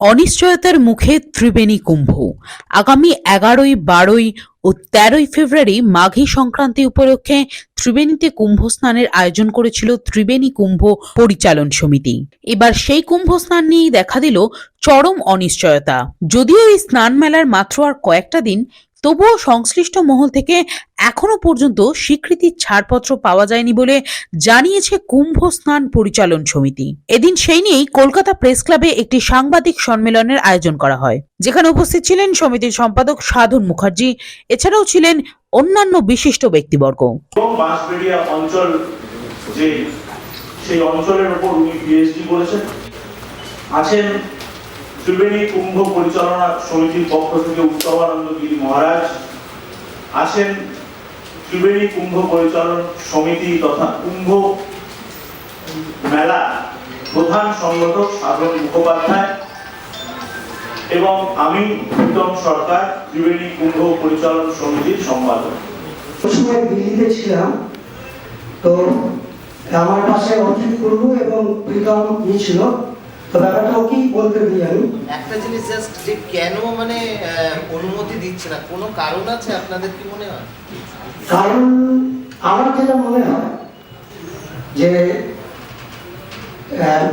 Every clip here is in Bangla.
অনিশ্চয়তার মুখে ত্রিবেণী কুম্ভ। আগামী এগারোই, বারোই ও তেরোই ফেব্রুয়ারি মাঘী সংক্রান্তি উপলক্ষে ত্রিবেণীতে কুম্ভ স্নানের আয়োজন করেছিল ত্রিবেণী কুম্ভ পরিচালন সমিতি। এবার সেই কুম্ভ স্নান নিয়েই দেখা দিল চরম অনিশ্চয়তা। যদিও এই স্নান মেলার মাত্র আর কয়েকটা দিন তবুও সংশ্লিষ্ট মহল থেকে এখনও পর্যন্ত স্বীকৃতির ছাড়পত্র পাওয়া যায়নি বলে জানিয়েছে কুম্ভ স্নান পরিচালন সমিতি। এদিন সেই নিয়েই কলকাতা প্রেস ক্লাবে একটি সাংবাদিক সম্মেলনের আয়োজন করা হয়, যেখানে উপস্থিত ছিলেন সমিতির সম্পাদক সাধন মুখার্জি, এছাড়াও ছিলেন অন্যান্য বিশিষ্ট ব্যক্তিবর্গ। অঞ্চল যে, সেই অঞ্চলের উপর উনি পিএইচডি করেছেন, আছেন ত্রিবেণী কুম্ভ পরিচালনা সমিতির পক্ষ থেকে উত্তমানন্দ গিরি মহারাজ আছেন ত্রিবেণী কুম্ভ পরিচালন সমিতি তথা কুম্ভ মেলা প্রধান সংগঠক সাধন মুখোপাধ্যায় এবং আমি, উত্তম সরকার, ত্রিবেণী কুম্ভ পরিচালন সমিতির সম্পাদক। সময় দিল্লিতে ছিলাম, তো আমার পাশে অজিত কুন্ডু এবং প্রীতম ছিল তো ব্যাপারটা ওকেই বলতে দিই আমি। একটা জিনিস জাস্ট যে কেন মানে অনুমতি দিচ্ছে না কোনো কারণ আছে আপনাদের কি মনে হয়? কারণ আমার যেটা মনে হয় যে আহ,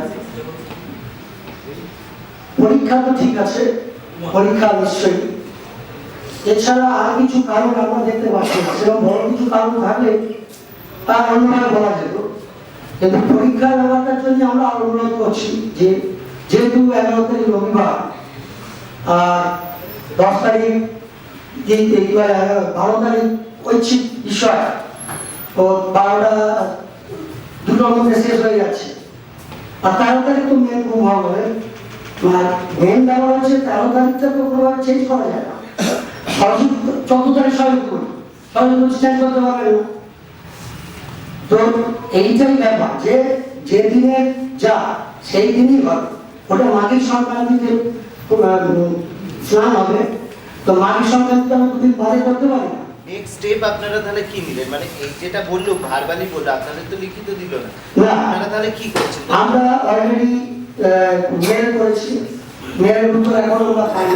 পরীক্ষা তো ঠিক আছে পরীক্ষা নিশ্চয়ই। এছাড়া আর কিছু কারণ আমরা দেখতে পাচ্ছি না। সেরকম বড় কিছু কারণ থাকলে তা অন্যভাবে বলা যেত। কিন্তু পরীক্ষার ব্যাপারটার জন্য আমরা অনুরোধ করছি। যে যেহেতু এগারো তারিখ রবিবার, আর দশ তারিখ বারো তারিখ ঐচ্ছিক বিষয়, তো বারোটা দুটোর মধ্যে শেষ হয়ে যাচ্ছে। আর তেরো তারিখ তো মেন ভালো হবে। আর মেন ব্যাপার হচ্ছে তেরো তারিখটা তো কোনোভাবে চেঞ্জ করা যায় না। সরস্বতী চোদ্দ তারিখ সরস্বতী সরস্বতী চেঞ্জ করতে পারবে না। তো এইটাই ব্যাপার যে যে দিনে যা সেই দিনই হবে। ওটা মাঘের সংক্রান্তিতে স্নান হবে তো মাঘের সংক্রান্তিতে আমি দুদিন বাদে করতে পারি না। নেক্সট স্টেপ আপনারা তাহলে কি নিলেন মানে এই যেটা বলল ভারবালি বলল আপনাদের তো লিখিত দিল না। আপনারা তাহলে কি করছেন? আমরা অলরেডি মেল করেছি। মেলের উত্তর এখন আমরা পাইনি।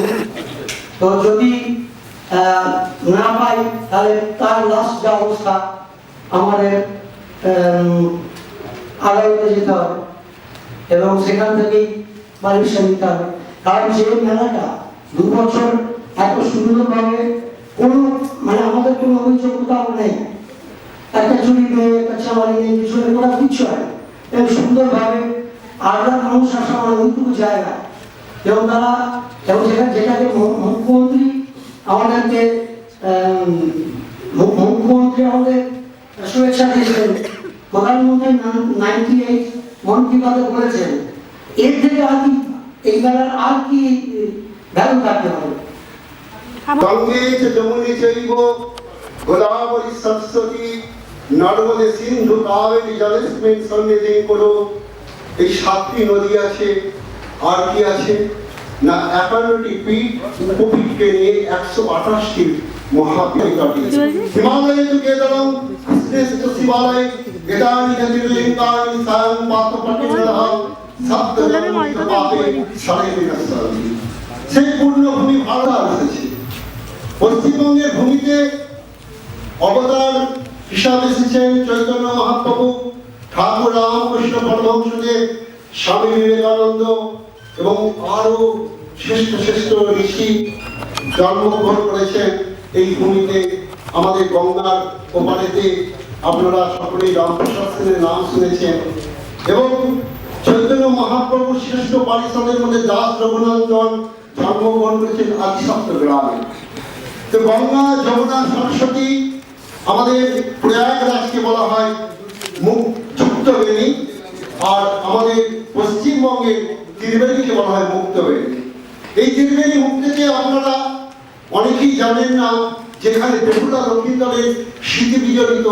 তো যদি আহ, না পাই তাহলে তার লাস্ট যা অবস্থা আমাদের আদালতে যেতে হবে এবং সেখান থেকেই পারমিশন নিতে হবে। কারণ যে মেলাটা দু বছর এত সুন্দরভাবে কোনো মানে আমাদের কোনো অভিযোগ নেই। একটা চুরি নেই একটা চামারি নেই কিছু কোনো কিচ্ছু হয়। এবং সুন্দরভাবে আলাদা মানুষ আসা মানে ওইটুকু জায়গা। এবং তারা এবং সেখানে যেটাকে মুখ্যমন্ত্রী আমাদেরকে আম, মুখ্যমন্ত্রী আমাদের শুভেচ্ছা দিয়েছেন। প্রধানমন্ত্রী নাইনটি এইট মন কি বাতে বলেছেন এর থেকে আর কি এই বেলার আর কি ভ্যালু থাকতে পারে? গঙ্গে চ যমুনে চৈব গোদাবরী সরস্বতী নর্মদে সিন্ধু কাবেরী জলেস্মিন সন্নিধি করো। এই সাতটি নদী আছে আর কি আছে? না একান্নটি পীঠ উপপীঠকে নিয়ে একশো আঠাশটি পাত পটিনহ পাপে সাড়ে সেই পূর্ণভূমি ভারত এসেছে পশ্চিমবঙ্গের ভূমিতে অবদান হিসাবে এসেছেন চৈতন্য মহাপ্রভু ঠাকুর রামকৃষ্ণ পরমহংসদেব স্বামী বিবেকানন্দ এবং আরও শ্রেষ্ঠ শ্রেষ্ঠ ঋষি জন্মগ্রহণ করেছেন। এই ভূমিতে আমাদের গঙ্গার ওপারেতে আপনারা সকলেই রামপ্রসাদ নাম শুনেছেন এবং চৈতন্য মহাপ্রভু শ্রেষ্ঠ পারিষদের মধ্যে দাস রঘুনন্দন জন্মগ্রহণ করেছেন আদিসপ্ত গ্রামে। তো গঙ্গা যমুনা সরস্বতী আমাদের প্রয়াগরাজকে বলা হয় মুখ যুক্ত বেণী, আর আমাদের পশ্চিমবঙ্গের ত্রিবেণীকে বলা হয় মুক্ত বেণী। এই ত্রিবেণী মুক্তিতে আপনারা অনেকেই জানেন না যেখানে বেহুলা লক্ষ্মীতলের স্মৃতি বিজড়িত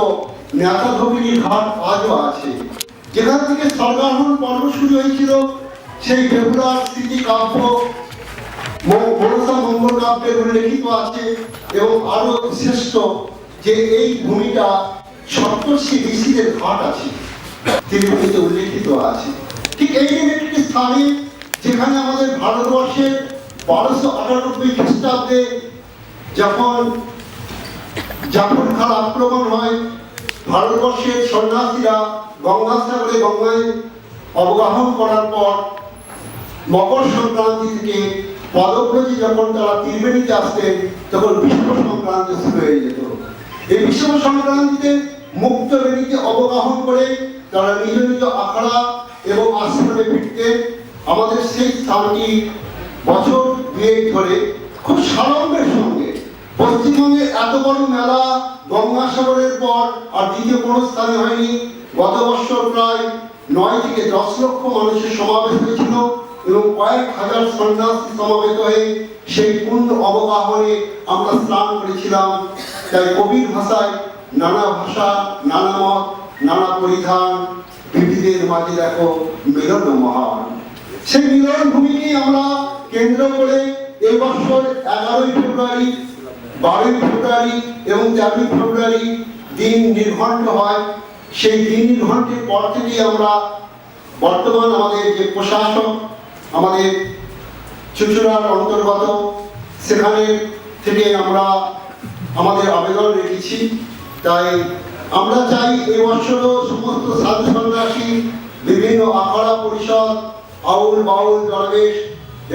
নেতাধবিনী ঘাট আজও আছে। যেখান থেকে সরকারহুল পর্ব শুরু হয়েছিল, সেই বেহুলার স্মৃতি কাব্য মনসা মঙ্গল কাব্যে উল্লেখিত আছে এবং আরও শ্রেষ্ঠ যে এই ভূমিটা সপ্তর্ষি ঋষিদের ঘাট আছে, তিরুপতিতে উল্লেখিত আছে। ঠিক এই একটি স্থানে যেখানে আমাদের ভারতবর্ষের বারোশো আটানব্বই খ্রিস্টাব্দে যখন জাফর খান আক্রমণ হয়, ভারতবর্ষের সন্ন্যাসীরা গঙ্গাসাগরে গঙ্গায় অবগাহন করার পর মকর সংক্রান্তি থেকে পদব্রজে যখন তারা ত্রিবেণীতে আসতেন, তখন বিশ্ব সংক্রান্তি শুরু হয়ে যেত। এই বিশ্ব সংক্রান্তিতে মুক্ত বেণীতে অবগাহন করে তারা নিজ নিজ আখড়া এবং আশ্রমে ফিরতেন। আমাদের সেই স্থানটি বছর দুয়েক ধরে খুব সাড়ম্বের সঙ্গে। পশ্চিমবঙ্গে এত বড় মেলা গঙ্গাসাগরের পর আর দ্বিতীয় কোনো স্থানে হয়নি। গত বছর প্রায় নয় থেকে দশ লক্ষ মানুষের সমাবেশ হয়েছিল এবং কয়েক হাজার সন্ন্যাসী সমাবেত হয়ে সেই পূর্ণ অবগাহনে আমরা স্নান করেছিলাম। তাই কবির ভাষায় নানা ভাষা, নানা মত, নানা পরিধান বিবিধের মাঝে দেখো মিলন মহান। সেই মিলন ভূমিকে আমরা কেন্দ্র করে এই বছর এগারোই ফেব্রুয়ারি, বারোই ফেব্রুয়ারি এবং তেরোই ফেব্রুয়ারি দিন নির্ঘণ্ট হয়। সেই দিন নির্ঘণ্টের পর থেকেই আমরা বর্তমান আমাদের যে প্রশাসক, আমাদের চুচুড়ার অন্তর্গত, সেখানে থেকে আমরা আমাদের আবেদন রেখেছি। তাই আমরা চাই এই বছরও সমস্ত সাধু সন্ন্যাসী, বিভিন্ন আখড়া পরিষদ, আউল বাউল দরবেশ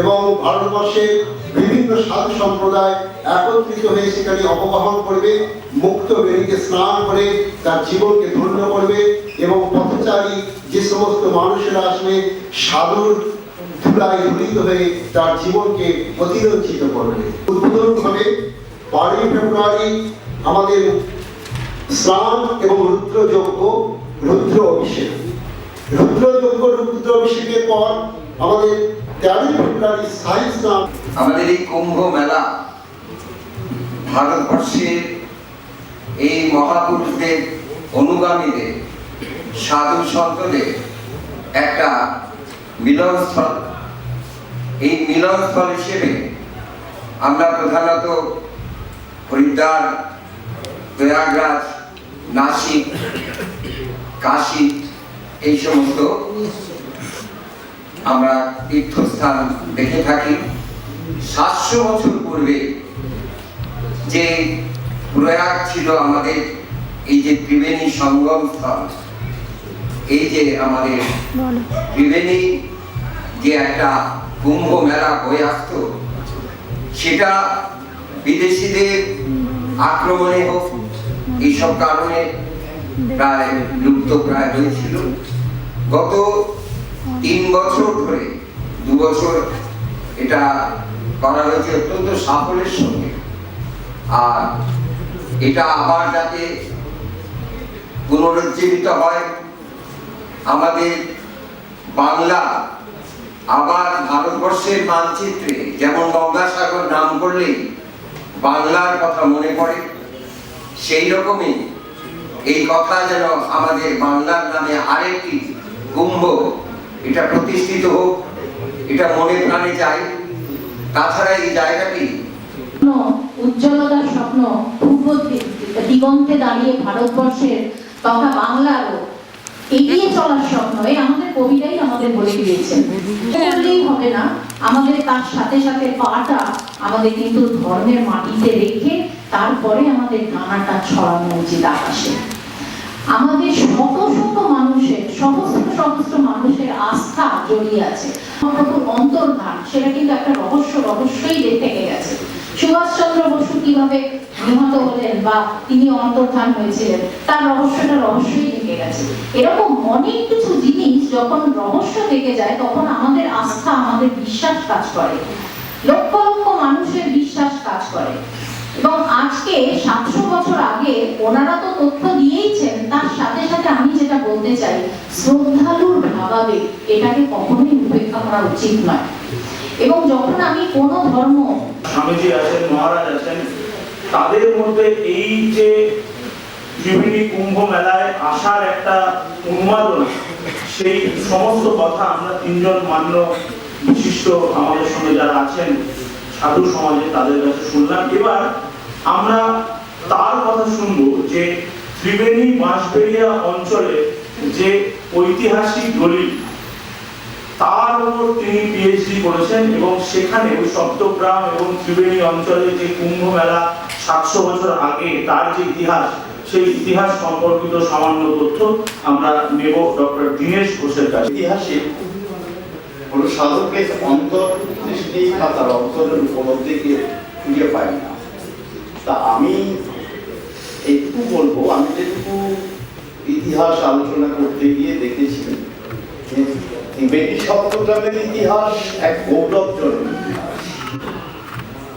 এবং ভারতবর্ষের বিভিন্ন সাধু সম্প্রদায় একত্রিত হয়ে সেখানে অবগাহন করবে, মুক্ত বেরিতে স্নান করে তার জীবনকে ধন্য করবে এবং পথচারী যে সমস্ত মানুষেরা আসবে, সাধুর ধুলায় ধুলিত হয়ে তার জীবনকে অতিরঞ্চিত করবে। উদ্বোধন হবে বারোই ফেব্রুয়ারি আমাদের স্নান এবং রুদ্রযজ্ঞ, রুদ্র অভিষেক। রুদ্রযজ্ঞ, রুদ্র অভিষেকের পর আমাদের আমাদের এই কুম্ভ মেলা ভারতবর্ষের এই মহাপুরুষদের অনুগামীদের, সাধু সন্তদের একটা মিলনস্থল। এই মিলনস্থল হিসেবে আমরা প্রধানত হরিদ্বার, প্রয়াগরাজ, নাসিক, কাশী, এই সমস্ত আমরা তীর্থস্থান দেখে থাকি। সাতশো বছর পূর্বে যে প্রয়াগ ছিল আমাদের এই যে ত্রিবেণী সঙ্গম স্থল এই যে আমাদের ত্রিবেণী যে একটা কুম্ভ মেলা হয়ে আসতো সেটা বিদেশিদের আক্রমণে হোক এইসব কারণে প্রায় লুপ্ত প্রায় হয়েছিল। গত তিন বছর ধরে, দু বছর এটা করা হয়েছে অত্যন্ত সাফল্যের সঙ্গে। আর এটা আবার যাতে পুনরুজ্জীবিত হয়, আমাদের বাংলা আবার ভারতবর্ষের মানচিত্রে, যেমন গঙ্গাসাগর নাম করলেই বাংলার কথা মনে পড়ে, সেই রকমই এই কথা যেন আমাদের বাংলার নামে আরেকটি কুম্ভ এটা প্রতিষ্ঠিত হোক, এটা মনে প্রাণে যায়, তাছাড়া এই জায়গাটি উজ্জ্বলতার স্বপ্ন দিগন্তে দাঁড়িয়ে ভারতবর্ষের তথা বাংলারও এগিয়ে চলার স্বপ্ন এই আমাদের কবিরাই আমাদের বলে দিয়েছেন। বললেই হবে না, আমাদের তার সাথে সাথে পাটা আমাদের কিন্তু ধর্মের মাটিতে রেখে তারপরে আমাদের ডানাটা ছড়ানো উচিত আকাশে। আমাদের শত শত মানুষের সহস্র সহস্র মানুষের আস্থা জড়িয়ে আছে। অন্তর্ধান, সেটা কিন্তু একটা রহস্য, রহস্যই থেকে গেছে। সুভাষচন্দ্র বসু কীভাবে নিহত হলেন বা তিনি অন্তর্ধান হয়েছিলেন, তার রহস্যটা রহস্যই থেকে গেছে। এরকম অনেক কিছু জিনিস যখন রহস্য থেকে যায়, তখন আমাদের আস্থা, আমাদের বিশ্বাস কাজ করে। লক্ষ লক্ষ মানুষের বিশ্বাস কাজ করে। এবং আজকে সাতশো বছর আগে ওনারা তো তথ্য দিয়েইছেন, তার সাথে সাথে আমি যেটা বলতে চাই, শ্রদ্ধালুর ভাবাবে এটাকে কখনোই উপেক্ষা করা উচিত নয়। এবং যখন আমি কোনো ধর্ম স্বামীজি আছেন, মহারাজ আছেন, তাদের মধ্যে এই যে ত্রিবেণী কুম্ভ মেলায় আসার একটা উন্মাদনা, সেই সমস্ত কথা আমরা তিনজন মান্য বিশিষ্ট আমাদের সঙ্গে যারা আছেন সাধু সমাজে তাদের কাছে শুনলাম। এবার আমরা তার কথা শুনব যে ত্রিবেণী বাঁশবেড়িয়া অঞ্চলে যে ঐতিহাসিক দলিল, তার উপর তিনি পিএইচডি করেছেন এবং সেখানে ওই সপ্তগ্রাম এবং ত্রিবেণী অঞ্চলে যে কুম্ভ মেলা সাতশো বছর আগে তার যে ইতিহাস, সেই ইতিহাস সম্পর্কিত সামান্য তথ্য আমরা নেব ডক্টর দীনেশ ঘোষের কাছে। ইতিহাসে কোনো সাধকের অন্তর দৃষ্টি বা তার অন্তরের উপলব্ধিকে খুঁজে পাই না। তা আমি এইটুকু বলব, আমি যেটুকু ইতিহাস আলোচনা করতে গিয়ে দেখেছি ত্রিবেণী সপ্তগ্রামের ইতিহাস, এক গৌরবজনক ইতিহাস।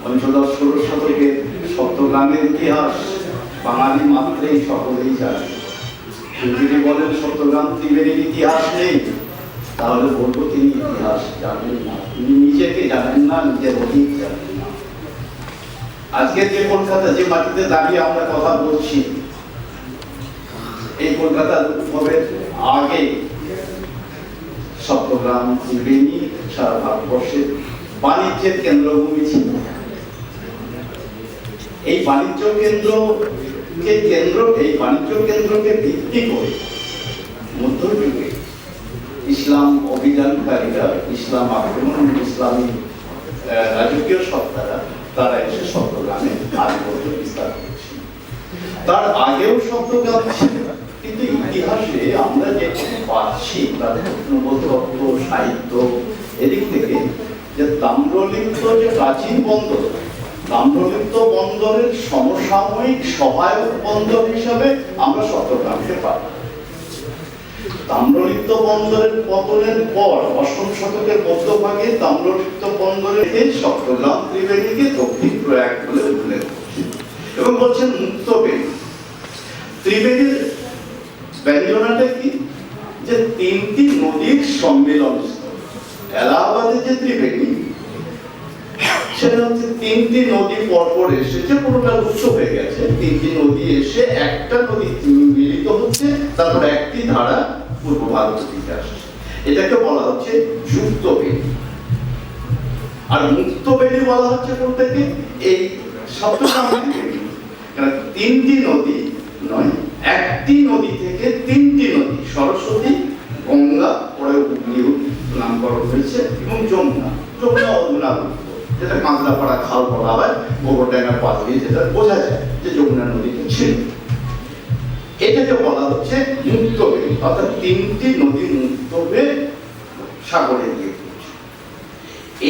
পঞ্চদশ, ষোড়শ শতকের সপ্তগ্রামের ইতিহাস, বাঙালি মাত্রেই সকলেই জানে। যদি বলেন সত্যগ্রাম ত্রিবেণীর ইতিহাস নেই তাহলে বলব তিনি ইতিহাস জানেন না। তিনি নিজেকে জানেন না, নিজের অতীত জানেন না। আজকে যে কলকাতা, যে মাটিতে দাঁড়িয়ে আমরা কথা বলছি, এই কলকাতার উদ্ভবের আগে সপ্তগ্রাম ত্রিবেণী, সারা ভারতবর্ষের বাণিজ্যের কেন্দ্রভূমি ছিল। এই বাণিজ্য কেন্দ্রকে কেন্দ্র, এই বাণিজ্য কেন্দ্রকে ভিত্তি করে মধ্যযুগে ইসলাম অভিযানকারীরা ইসলাম আক্রমণ ইসলামী রাজকীয় সত্তারা, তারা এসে চট্টগ্রামে আধিপত্য বিস্তার করেছিল তার আগেও চট্টগ্রাম ছিল কিন্তু ইতিহাসে আমরা যে পাচ্ছি তার প্রত্নতত্ত্ব সাহিত্য, এদিক থেকে যে তাম্রলিপ্ত যে প্রাচীন বন্দর, তাম্রলিপ্ত বন্দরের সমসাময়িক সহায়ক বন্দর হিসাবে আমরা চট্টগ্রামকে পাই। তাম্রলিপ্ত বন্দরের পতনের পর অষ্টম শতকের মধ্যভাগে তাম্রলিপ্ত বন্দরের চট্টগ্রাম ত্রিবেণীকে দক্ষিণ প্রয়াগ বলে করছে এবং বলছেন, মুক্ত বেণী ত্রিবেণীর ব্যঞ্জনাটা কি? যে তিনটি নদীর সম্মিলন এলাহাবাদে যে ত্রিবেণী, সেটা হচ্ছে তিনটি নদী পরপর এসেছে, পুরোটা উচ্চ হয়ে গেছে। তিনটি নদী এসে একটা নদী মিলিত হচ্ছে, তারপর একটি ধারা পূর্ব ভারত দিকে আসছে। এটাকে বলা হচ্ছে যুক্ত বেণী আর মুক্ত বেণী বলা হচ্ছে কোনটাকে? এই কারণ তিনটি নদী নয়, একটি নদী থেকে তিনটি নদী, সরস্বতী, গঙ্গা, পরে হুগলি নামকরণ হয়েছে, এবং যমুনা। যমুনা অযমুনা যেটা কাঁচরাপাড়া খাল বলা হয় গোবরডাঙ্গা পাশ দিয়ে যেটা বোঝা যায় যে যমুনা নদীতে ছিল। এটাকে বলা হচ্ছে মুক্ত অর্থাৎ তিনটি নদী মুক্ত হয়ে সাগরে গিয়ে।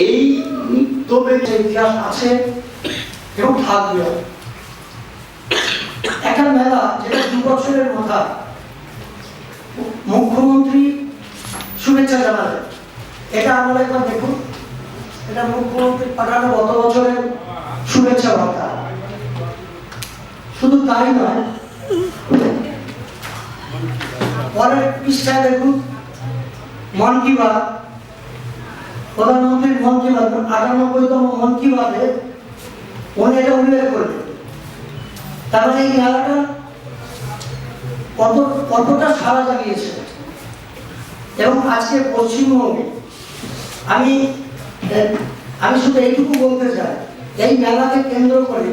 এই মুক্ত ইতিহাস আছে এবং থাকবে। একটা মেলা যেটা দু বছরের কথা। মুখ্যমন্ত্রী শুভেচ্ছা জানালেন এটা আপনারা একবার দেখুন। এটা মুখ্যমন্ত্রী পাঠানো গত বছরের শুভেচ্ছা বার্তা। শুধু তাই নয় পরের পৃষ্ঠায় দেখুন, মন কি বাত? প্রধানমন্ত্রীর মন কি বাত? আটানব্বইতম মন কি বাতে? উনি এটা উল্লেখ করলেন। তার মানে এই মেলাটা কত কতটা সারা জাগিয়েছে। এবং আজকে পশ্চিমবঙ্গে আমি আমি শুধু এইটুকু বলতে চাই, এই মেলাকে কেন্দ্র করে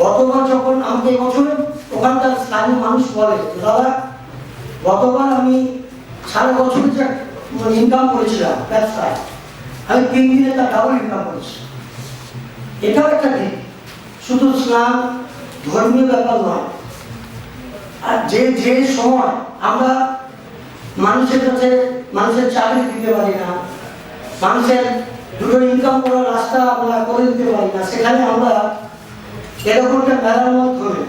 গতবার যখন আমাকে এবছরে ওখানকার স্থানীয় মানুষ বলে দাদা গতবার আমি সারা বছর যে ইনকাম করেছিলাম, ব্যবসায়, আমি তিন দিনে তার ডাবল ইনকাম করেছি। এটাও একটা দিক শুধু স্নান, ধর্মীয় ব্যাপার নয়। আর যে যে সময় আমরা মানুষের কাছে, মানুষের চাকরি দিতে পারি না, মানুষের দুটো ইনকাম করার রাস্তা আমরা করে দিতে পারি না, সেখানে আমরা এরকম একটা মেলার মাধ্যমে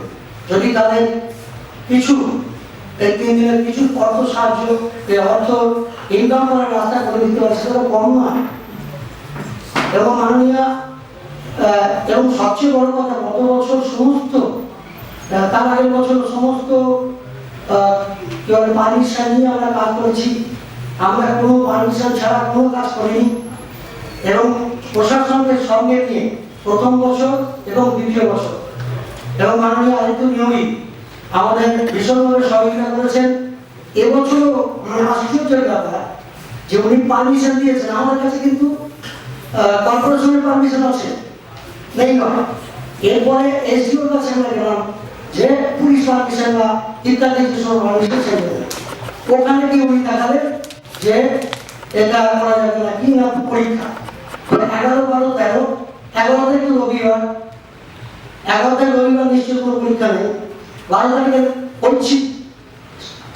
যদি তাদের কিছু দিনের কিছু অর্থ সাহায্য অর্থ ইনকাম করার রাস্তা করে দিতে পারি সেটা কম নয়। এবং মাননীয় এবং সবচেয়ে বড় কথা, গত বছর সমস্ত তার আগের বছর সমস্ত কি বলে পারমিশন নিয়ে আমরা কাজ করেছি। আমরা কোনো পারমিশন ছাড়া কোনো কাজ করিনি। এবং প্রশাসনকে সঙ্গে নিয়ে প্রথম বছর এবং দ্বিতীয় বছর। এবং মাননীয় আদিত্য নিয়োগী আমাদের ভীষণভাবে সহযোগিতা করেছেন এবছরও আশ্চর্যের ব্যাপার যে উনি পারমিশন দিয়েছেন। আমার কাছে কিন্তু কর্পোরেশনের পারমিশন আছে। নেই নয় এরপরে এসডিওর কাছে আমরা গেলাম যে পুলিশ পারমিশন বা ইত্যাদি যে সব পারমিশন সেগুলো ওখানে গিয়ে উনি দেখালেন যে এটা করা যাবে না, কি না পরীক্ষা? মানে এগারো বারো তেরো এগারো থেকে রবিবার। এগারো থেকে রবিবার নিশ্চয়ই কোনো পরীক্ষা নেই। তারিখে ঐচ্ছিক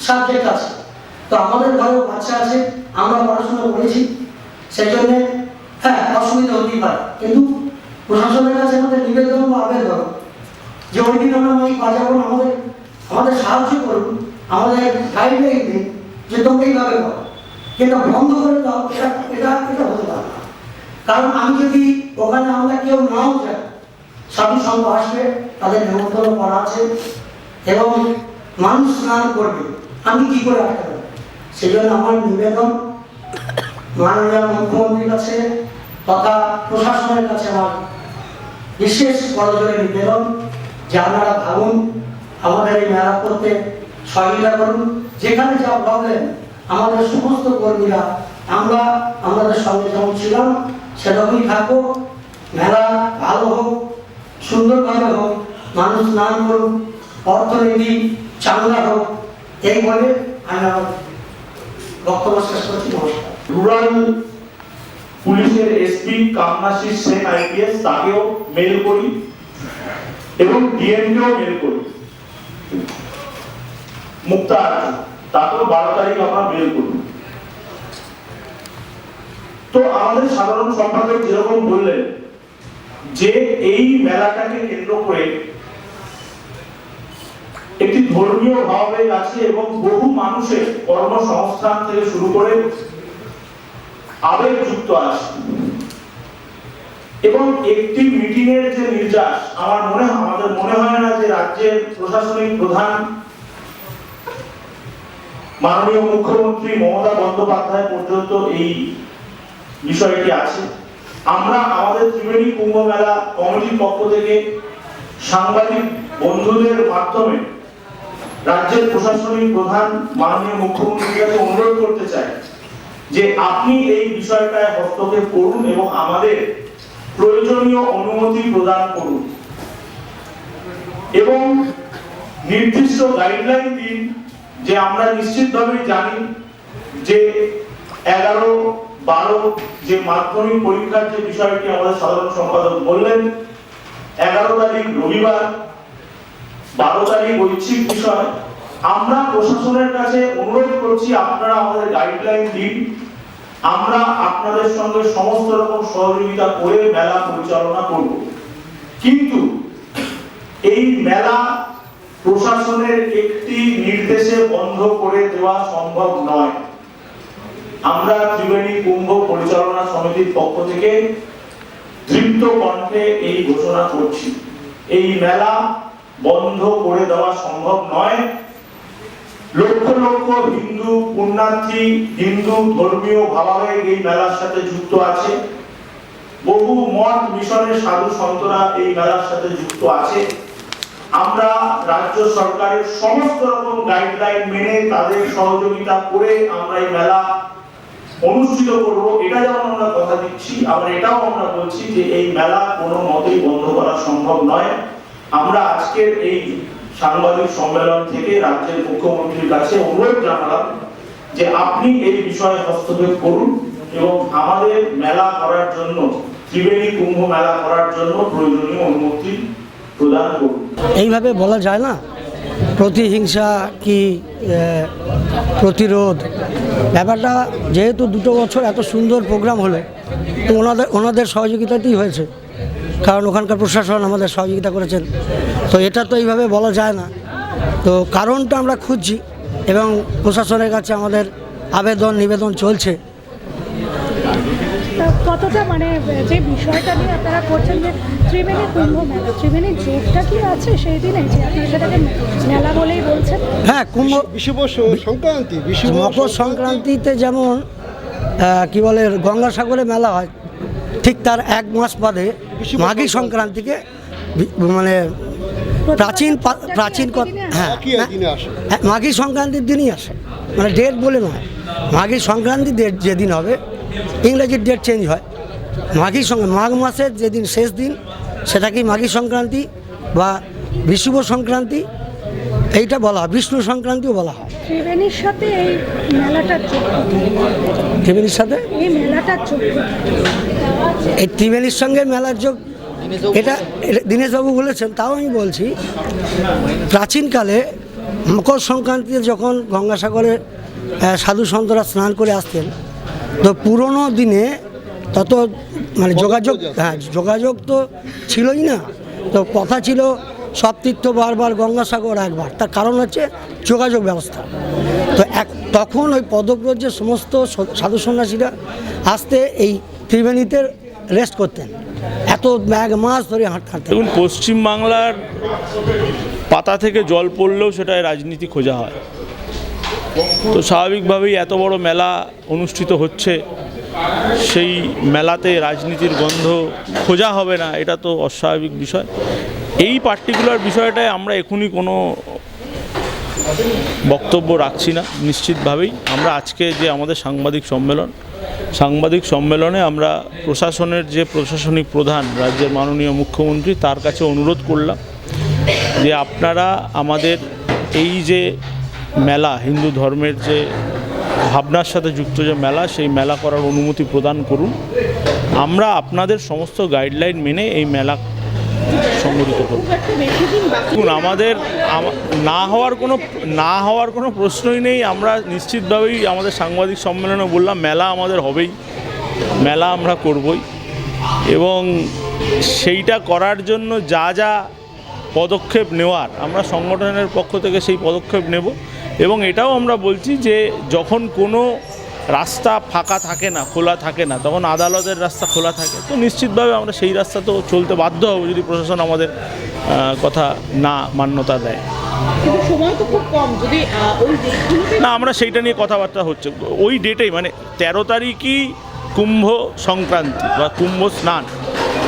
সাবজেক্ট আছে। তো আমাদের ঘরেও বাচ্চা আছে, আমরা পড়াশোনা করেছি সেই জন্যে হ্যাঁ অসুবিধা হতেই পারে। কিন্তু প্রশাসনের কাছে আমাদের নিবেদন বা আবেদন, যে ওই দিন আমরা ওই বাজাবো আমাদের আমাদের সাহায্য করুন, আমাদের গাইডলাইন দিন, যে তোমরা এইভাবে করো। কিন্তু বন্ধ করে দাও, এটা এটা এটা হতে পারে না। কারণ আমি যদি ওখানে আমরা কেউ নাও যাই সাধু সঙ্গ আসবে, তাদের নেমন্তন্ন করা আছে এবং মানুষ স্নান করবে। আমি কি করে আটকাবো? সেই জন্য আমার নিবেদন মাননীয় মুখ্যমন্ত্রীর কাছে তথা প্রশাসনের কাছে আমার বিশেষ করজোরে নিবেদন যে আপনারা ভাবুন, আমাদের এই মেলা করতে সহযোগিতা করুন। যেখানে যা প্রবলেম আমাদের সমস্ত কর্মীরা, আমরা আমাদের সঙ্গে যেমন ছিলাম, সেরকমই থাকব মেলা ভালো হোক, সুন্দরভাবে হোক, মানুষ স্নান করুন অর্থনীতি চাঙ্গা হোক, এই বলে আমি আমার বক্তব্য শেষ করছি, নমস্কার। রুরাল পুলিশের এসপি কামনাশিস সেন আইপিএস তাকেও মেল করি এবং ডিএমকেও মেল করি। মুক্তা তাকেও বারো তারিখ আমরা মেল করি তো আমাদের সাধারণ সম্পাদক যেরকম বললেন, যে এই মেলাটাকে কেন্দ্র করে একটি ধর্মীয় ভাবাবেগ আছে এবং বহু মানুষের কর্মসংস্থান থেকে শুরু করে আবেগযুক্ত আছে। এবং একটি মিটিং এর যে নির্যাস, আমার মনে আমাদের মনে হয় না যে রাজ্যের প্রশাসনিক প্রধান, মাননীয় মুখ্যমন্ত্রী মমতা বন্দ্যোপাধ্যায় পর্যন্ত এই বিষয়টি আছে। আমরা আমাদের ত্রিবেণী কুম্ভ মেলা কমিটির পক্ষ থেকে সাংবাদিক বন্ধুদের মাধ্যমে রাজ্যের প্রশাসনিক প্রধান মাননীয় মুখ্যমন্ত্রীর কাছে অনুরোধ করতে চাই যে আপনি এই বিষয়টায় হস্তক্ষেপ করুন এবং আমাদের প্রয়োজনীয় অনুমতি প্রদান করুন। এবং নির্দিষ্ট গাইডলাইন দিন যে আমরা নিশ্চিতভাবে জানি যে এগারো, বারো যে মাধ্যমিক পরীক্ষার যে বিষয়টি আমাদের সাধারণ সম্পাদক বললেন, এগারো তারিখ রবিবার বারো তারিখ ঐচ্ছিক বিষয়। আমরা প্রশাসনের কাছে অনুরোধ করছি, আপনারা আমাদের গাইডলাইন দিন। আমরা আপনাদের সঙ্গে সমস্ত রকম সহযোগিতা করে মেলা পরিচালনা করব। কিন্তু এই মেলা প্রশাসনের একটি নির্দেশে বন্ধ করে দেওয়া সম্ভব নয়। আমরা ত্রিবেণী কুম্ভ পরিচালনা সমিতির পক্ষ থেকে তৃপ্ত কণ্ঠে এই ঘোষণা করছি। এই মেলা বন্ধ করে দেওয়া সম্ভব নয়। লক্ষ লক্ষ হিন্দু পুণ্যার্থী, হিন্দু ধর্মীয় ভাবাবেগ এই মেলার সাথে যুক্ত আছে। বহু মঠ মিশনের সাধু সন্তরা এই মেলার সাথে যুক্ত আছে। আমরা রাজ্য সরকারের সমস্ত রকম গাইডলাইন মেনে তাদের সহযোগিতা করে আমরা এই মেলা অনুষ্ঠিত করব। এটা যেমন আমরা কথা দিচ্ছি, আবার এটাও আমরা বলছি যে এই মেলা কোনো মতেই বন্ধ করা সম্ভব নয়। আমরা আজকের এই সাংবাদিক সম্মেলন থেকে রাজ্যের মুখ্যমন্ত্রীর কাছে অনুরোধ জানালাম যে আপনি এই বিষয়ে হস্তক্ষেপ করুন এবং আমাদের মেলা করার জন্য, ত্রিবেণী কুম্ভ মেলা করার জন্য প্রয়োজনীয় অনুমতি প্রদান করুন। এইভাবে বলা যায় না? প্রতিহিংসা কি প্রতিরোধ? ব্যাপারটা যেহেতু দুটো বছর এত সুন্দর প্রোগ্রাম হলো ওনাদের ওনাদের সহযোগিতাতেই হয়েছে। কারণ ওখানকার প্রশাসন আমাদের সহযোগিতা করেছেন। তো এটা তো এইভাবে বলা যায় না। তো কারণটা আমরা খুঁজছি এবং প্রশাসনের কাছে আমাদের আবেদন নিবেদন চলছে। কতটা মানে যে বিষয়টা নিয়ে আপনারা করছেন যে ত্রিবেণী কুম্ভ মেলা ত্রিবেণী জোটটা কি আছে সেই দিনে? যে আপনারা সেটাকে মেলা বলেই বলছেন। হ্যাঁ কুম্ভ বিশুভ সংক্রান্তি মকর সংক্রান্তিতে যেমন কি বলে গঙ্গাসাগরে মেলা হয় ঠিক তার এক মাস বাদে মাঘী সংক্রান্তিকে মানে প্রাচীন প্রাচীন হ্যাঁ হ্যাঁ, মাঘী সংক্রান্তির দিনই আসে। মানে ডেট বলে নয়। মাঘী সংক্রান্তি ডেট যেদিন হবে ইংরেজির ডেট চেঞ্জ হয়। মাঘী সং- মাঘ মাসের যেদিন শেষ দিন সেটাকেই মাঘী সংক্রান্তি বা বিশুভ সংক্রান্তি? এইটা বলা হয়। বিষ্ণু সংক্রান্তিও বলা হয়। ত্রিবেণীর সাথে এই মেলাটার ত্রিবেণীর সাথে? এই মেলাটার এই ত্রিবেণীর সঙ্গে মেলার যোগ, এটা দীনেশবাবু বলেছেন, তাও আমি বলছি, প্রাচীনকালে মকর সংক্রান্তিতে যখন গঙ্গাসাগরে সাধু সন্তরা স্নান করে আসতেন, তো পুরনো দিনে তত মানে যোগাযোগ হ্যাঁ যোগাযোগ তো ছিলই না, তো কথা ছিল সব তীর্থ বারবার গঙ্গাসাগর একবার, তার কারণ হচ্ছে যোগাযোগ ব্যবস্থা। তো এক, তখন ওই পদব্রজে সমস্ত সাধু সন্ন্যাসীরা আসতে এই ত্রিবেণীতে রেস্ট করতেন। এত এক মাস ধরে হাঁট, হাঁটতেন। দেখুন, পশ্চিমবাংলার পাতা থেকে জল পড়লেও সেটায় রাজনীতি খোঁজা হয়। তো স্বাভাবিকভাবেই এত বড় মেলা অনুষ্ঠিত হচ্ছে, সেই মেলাতে রাজনীতির গন্ধ খোঁজা হবে না, এটা তো অস্বাভাবিক বিষয়। এই পার্টিকুলার বিষয়টায় আমরা এখনই কোনো বক্তব্য রাখছি না, নিশ্চিতভাবেই। আমরা আজকে যে আমাদের সাংবাদিক সম্মেলন সাংবাদিক সম্মেলনে আমরা প্রশাসনের যে প্রশাসনিক প্রধান, রাজ্যের মাননীয় মুখ্যমন্ত্রী, তার কাছে অনুরোধ করলাম যে আপনারা আমাদের এই যে মেলা, হিন্দু ধর্মের যে ভাবনার সাথে যুক্ত যে মেলা, সেই মেলা করার অনুমতি প্রদান করুন। আমরা আপনাদের সমস্ত গাইডলাইন মেনে এই মেলা সংগঠিত দেখুন, আমাদের না হওয়ার কোনো, না হওয়ার কোনো প্রশ্নই নেই। আমরা নিশ্চিতভাবেই আমাদের সাংবাদিক সম্মেলনে বললাম, মেলা আমাদের হবেই। মেলা আমরা করবই। এবং সেইটা করার জন্য যা যা পদক্ষেপ নেওয়ার, আমরা সংগঠনের পক্ষ থেকে সেই পদক্ষেপ নেব। এবং এটাও আমরা বলছি যে, যখন কোনো রাস্তা ফাঁকা থাকে না খোলা থাকে না তখন আদালতের রাস্তা খোলা থাকে। তো নিশ্চিতভাবে আমরা সেই রাস্তা তো চলতে বাধ্য হব যদি প্রশাসন আমাদের কথা না মান্যতা দেয়। না আমরা সেইটা নিয়ে কথাবার্তা হচ্ছে। ওই ডেটেই মানে তেরো তারিখই কুম্ভ সংক্রান্তি বা কুম্ভ স্নান।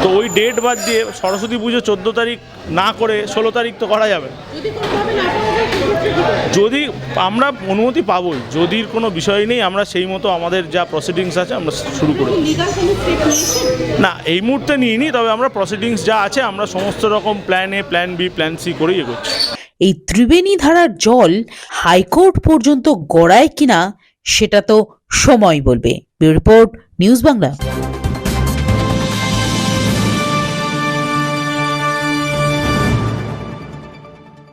তো ওই ডেট বাদ দিয়ে সরস্বতী পুজো চোদ্দ তারিখ না করে ষোলো তারিখ তো করা যাবে। যদি আমরা অনুমতি পাবোই যদির কোনো বিষয় নেই আমরা সেই মতো আমাদের যা প্রসিডিংস আছে আমরা শুরু করে দেব। না এই মুহূর্তে নিইনি তবে আমরা প্রসিডিংস যা আছে আমরা সমস্ত রকম plan A plan B plan C করেই এগোচ্ছি। এই ত্রিবেণী ধারার জল হাইকোর্ট পর্যন্ত গড়ায় কিনা সেটা তো সময় বলবে। Report news Bangla.